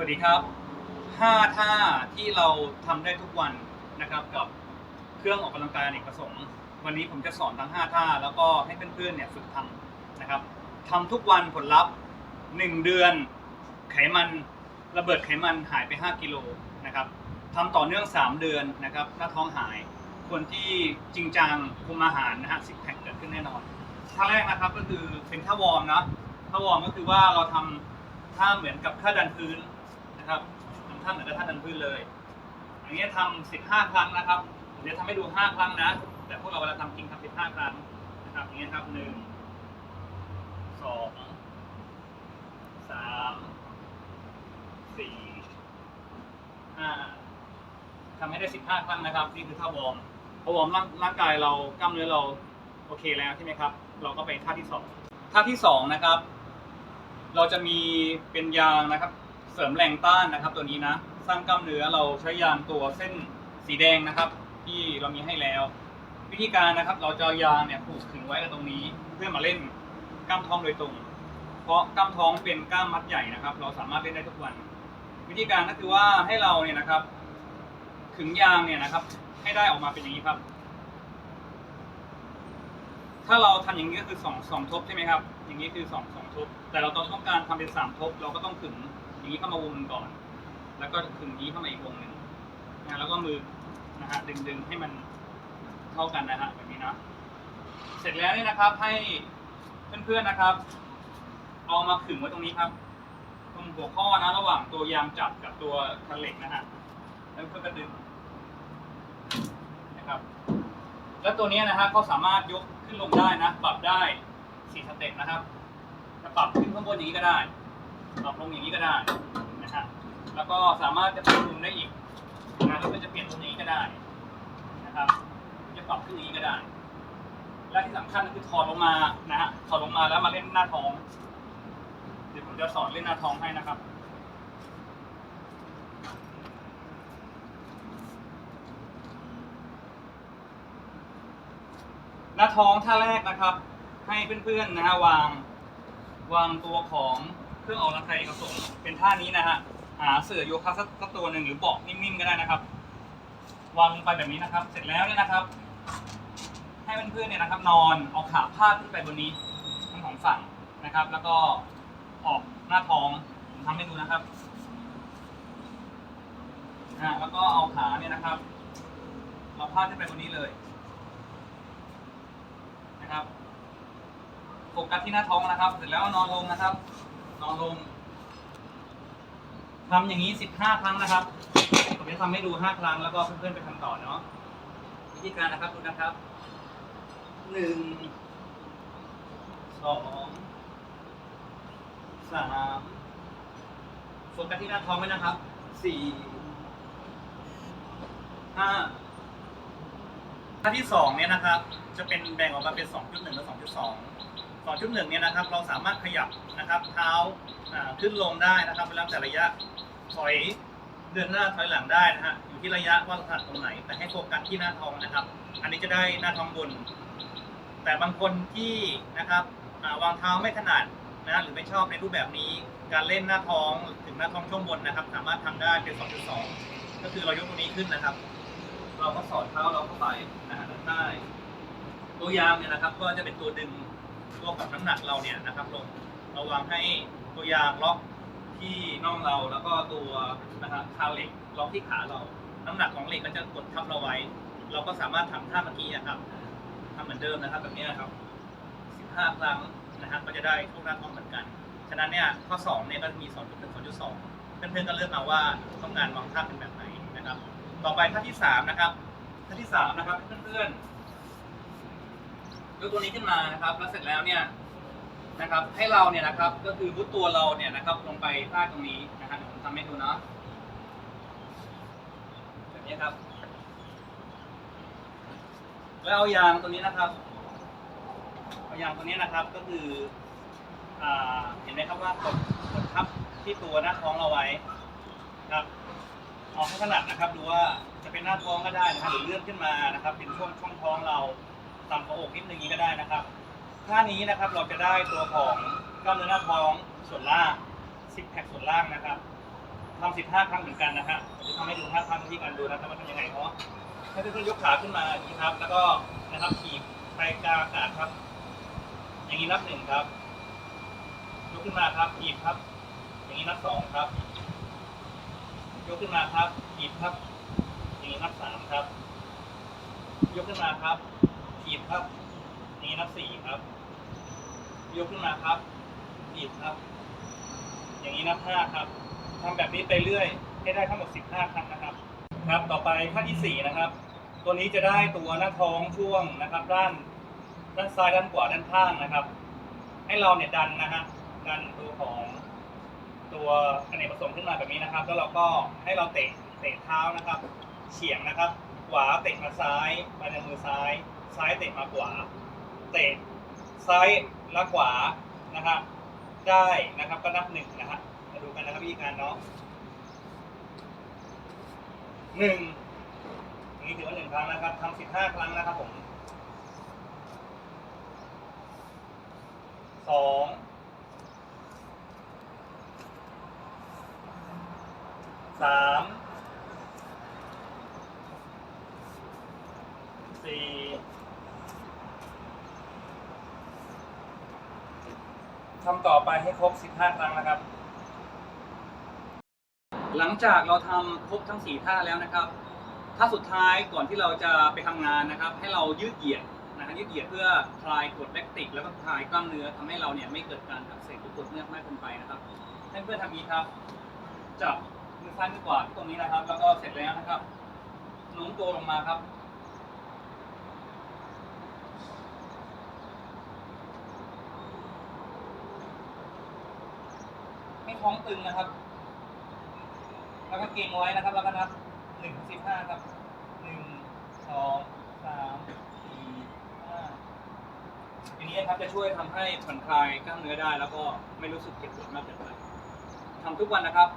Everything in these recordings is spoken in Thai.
สวัสดีครับ 5 ท่าที่เราทำได้ทุกวันนะครับกับเครื่องออกกำลังกายอเนกประสงค์ วันนี้ผมจะสอนทั้ง 5 ท่า แล้วก็ให้เพื่อนๆเนี่ยฝึกทำนะครับทำทุกวันผลลัพธ์ 1 เดือนไขมันระเบิดไขมันหายไป 5 กิโลนะครับทำต่อเนื่อง 3 เดือนนะครับหน้าท้องหาย คนที่จริงจังคุมอาหารนะฮะซิกแพคเกิดขึ้นแน่นอนท่าแรกนะครับก็คือเป็นท่าวอร์มนะท่าวอร์มก็คือว่าเราทำท่าเหมือนกับท่าดันพื้น นะครับทำท่าเหมือนกับท่าดันพื้นเลย อย่างเงี้ยทำ15ครั้งนะครับผมจะทำให้ดู5ครั้งนะ แต่พวกเราเวลาทำจริงทำ15ครั้งนะครับอย่างเงี้ยครับหนึ่งสองสามสี่ห้าทำให้ได้15ครั้งนะครับนี่คือท่าวอร์มพอวอร์มร่างกายเรากล้ามเนื้อเราโอเคแล้วใช่ไหมครับ เราก็ไปท่าที่สองท่าที่สองนะครับ เราจะมีเป็นยางนะครับ เสริมแรงต้านนะครับ ตัวนี้นะ สร้างกล้ามเนื้อเราใช้ยางตัวเส้นสีแดงนะครับ ที่เรามีให้แล้ว วิธีการนะครับเราจะยางเนี่ยผูกขึงไว้กับตรงนี้ เพื่อมาเล่นกล้ามท้องโดยตรง เพราะกล้ามท้องเป็นกล้ามมัดใหญ่นะครับ เราสามารถเล่นได้ทุกวัน วิธีการก็คือว่าให้เราเนี่ยนะครับขึงยางเนี่ยนะครับ ให้ได้ออกมาเป็นอย่างนี้ครับ ถ้าเราทำอย่างนี้ก็คือสองสองทบใช่ไหมครับ อย่างนี้คือสองสองทบ แต่เราต้องการทำเป็นสามทบ เราก็ต้องขึง นี้เข้ามาวงหนึ่งก่อน แล้วก็ขึงนี้เข้ามาอีกวงหนึ่งนะแล้วก็มือนะฮะดึงดึงให้มันเท่ากันนะฮะแบบนี้นะเสร็จแล้วเนี่ยนะครับให้เพื่อนๆนะครับ เอามาขึงไว้ตรงนี้ครับ ตรงหัวข้อนะระหว่างตัวยางจับกับตัวคันเหล็กนะฮะแล้วเพื่อนก็ดึงนะครับ แล้วตัวนี้นะฮะเขาสามารถยกขึ้นลงได้นะ ปรับได้สี่สเต็ปนะครับจะปรับขึ้นข้างบนอย่างนี้ก็ได้ ปรับลงอย่างนี้ก็ได้นะฮะแล้วก็สามารถจะปรับมุมได้อีกนะแล้วก็จะเปลี่ยนตรงนี้ก็ได้นะครับ จะปรับขึ้นอย่างนี้ก็ได้ และที่สำคัญก็คือถอดลงมานะฮะถอดลงมาแล้วมาเล่นหน้าท้อง เดี๋ยวผมจะสอนเล่นหน้าท้องให้นะครับหน้าท้องท่าแรกนะครับ ให้เพื่อนๆนะฮะวาง วางตัวของ เครื่องออกกำลังกายกระสงเป็นท่านี้นะฮะหาเสื่อโยคะสักตัวหนึ่งหรือเบาะนิ่มๆก็ได้นะครับวางลงไปแบบนี้นะครับ เสร็จแล้วเนี่ยนะครับ ให้เพื่อนๆเนี่ยนะครับ นอนเอาขาพาดขึ้นไปบนนี้ทั้งสองฝั่งนะครับ แล้วก็ออกหน้าท้องผมทำให้ดูนะครับอ่าแล้วก็เอาขาเนี่ยนะครับเราพาดขึ้นไปบนนี้เลยนะครับโฟกัสที่หน้าท้องนะครับ เสร็จแล้วนอนลงนะครับ นอนลงทำอย่างนี้15ครั้งนะครับ ผมจะทำให้ดู5ครั้งแล้วก็เพื่อนๆไปทำต่อเนาะ วิธีการนะครับดูนะครับหนึ่งสองสามโฟกัสที่หน้าท้องไว้นะครับสี่ห้าท่าที่สองเนี่ยนะครับ จะเป็นแบ่งออกมาเป็น2.1และสองจุดสอง 2.2 2.1เนี่ยนะครับเราสามารถขยับนะครับเท้าขึ้นลงได้นะครับแล้วแต่ระยะถอยเดินหน้าถอยหลังได้นะฮะอยู่ที่ระยะว่าถนัดตรงไหน แต่ให้โฟกัสที่หน้าท้องนะครับ อันนี้จะได้หน้าท้องบน แต่บางคนที่นะครับวางเท้าไม่ถนัดนะหรือไม่ชอบในรูปแบบนี้การเล่นหน้าท้องถึงหน้าท้องช่วงบนนะครับ สามารถทำได้เป็น 2.2 ก็คือเรายกตรงนี้ขึ้นนะครับ เราก็สอดเท้าเราเข้าไปนะฮะด้านใต้ตัวยางเนี่ยนะครับ ก็จะเป็นตัวดึง ตัวกับน้ำหนักเราเนี่ยนะครับลงเราวางให้ตัวยางล็อกที่น่องเราแล้วก็ตัวนะครับคาเหล็กล็อกที่ขาเรา น้ำหนักของเหล็กก็จะกดทับเราไว้ เราก็สามารถทำท่าเมื่อกี้นะครับทำเหมือนเดิมนะครับแบบนี้นะครับ15ครั้งนะครับก็จะได้ทุกหน้าท้องเหมือนกัน ฉะนั้นเนี่ยข้อ2เนี่ยก็มี2.1 2.2เพื่อนๆก็เลือกเอาว่าต้องการวางท่าเป็นแบบไหนนะครับ ต่อไปท่าที่สามนะครับท่าที่สามนะครับเพื่อนๆ ยกตัวนี้ขึ้นมานะครับ แล้วเสร็จแล้วเนี่ยนะครับ ให้เราเนี่ยนะครับ ก็คือพุทตัวเราเนี่ยนะครับ ลงไปใต้ตรงนี้นะครับผมทำให้ดูเนาะแบบนี้ครับ แล้วเอายางตัวนี้นะครับ เอายางตัวนี้นะครับ ก็คืออ่าเห็นไหมครับว่ากดกดทับที่ตัวหน้าท้องเราไว้ครับเอาให้ถนัดนะครับ ดูว่าจะเป็นหน้าท้องก็ได้นะครับ หรือเลื่อนขึ้นมานะครับ เป็นช่วงช่องท้องเรา ต่ำกว่าอกนิดนึงนี้ก็ได้นะครับท่านี้นะครับเราจะได้ตัวของกล้ามเนื้อหน้าท้องส่วนล่างซิกแพคส่วนล่างนะครับทำสิบห้าครั้งเหมือนกันนะฮะจะทำให้ดูห้าครั้งที่การดูนะครับว่าทำยังไงเนาะให้เพื่อนๆยกขาขึ้นมาอย่างนี้ครับ แล้วก็นะครับขีบไปกลางอากาศครับ อย่างนี้นับหนึ่งครับ ยกขึ้นมาครับขีบครับ อย่างนี้นับสองครับ ยกขึ้นมาครับขีบครับ อย่างนี้นับสามครับ ยกขึ้นมาครับ ขีบครับอย่างนี้นับสี่ครับ ยกขึ้นมาครับขีบครับ อย่างนี้นับห้าครับทำแบบนี้ไปเรื่อย ให้ได้ทั้งหมดสิบห้าครั้งนะครับ ครับ ต่อไปขั้นที่สี่นะครับ ตัวนี้จะได้ตัวหน้าท้องช่วงนะครับ ด้านด้านซ้ายด้านขวาด้านข้างนะครับ ให้เราเนี่ยดันนะฮะดันตัวของตัวอเนกประสงค์ขึ้นมาแบบนี้นะครับ แล้วเราก็ให้เราเตะเตะเท้านะครับ เฉียงนะครับ ขวาเตะมาซ้ายไปในมือซ้าย ซ้ายเตะมาขวา เตะซ้ายและขวานะครับได้นะครับก็นับหนึ่งนะฮะมาดูกันนะครับวิธีการเนาะหนึ่งนี้ถือว่าหนึ่งครั้งนะครับทำสิบห้าครั้งนะครับผมสองสามสี่ ทำต่อไปให้ครบ 15 ครั้งนะครับ หลังจากเราทำครบทั้ง 4 ท่าแล้วนะครับท่าสุดท้ายก่อนที่เราจะไปทำงานนะครับ ให้เรายืดเหยียดนะฮะยืดเหยียดเพื่อคลายกรดแลคติก แล้วก็คลายกล้ามเนื้อทำให้เราเนี่ยไม่เกิดการอักเสบหรือกดเนื้อมากเกินไปนะครับให้เพื่อนทำนี้ครับ จับมือซ้ายมือขวาที่ตรงนี้นะครับ แล้วก็เสร็จแล้วนะครับโน้มตัวลงมาครับ ให้ท้องตึงนะครับ แล้วก็เกรงไว้นะครับ แล้วก็นับหนึ่งสิบห้าครับหนึ่งสองสามสี่ห้าอย่างนี้นะครับจะช่วยทำให้ผ่อนคลายกล้ามเนื้อได้ แล้วก็ไม่รู้สึกเจ็บปวดมากเกินไปทำทุกวันนะครับ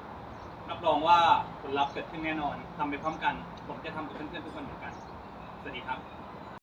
รับรองว่าผลลัพธ์เกิดขึ้นแน่นอนทำไปพร้อมกัน ผมจะทำกับเพื่อนๆทุกคนเหมือนกัน สวัสดีครับ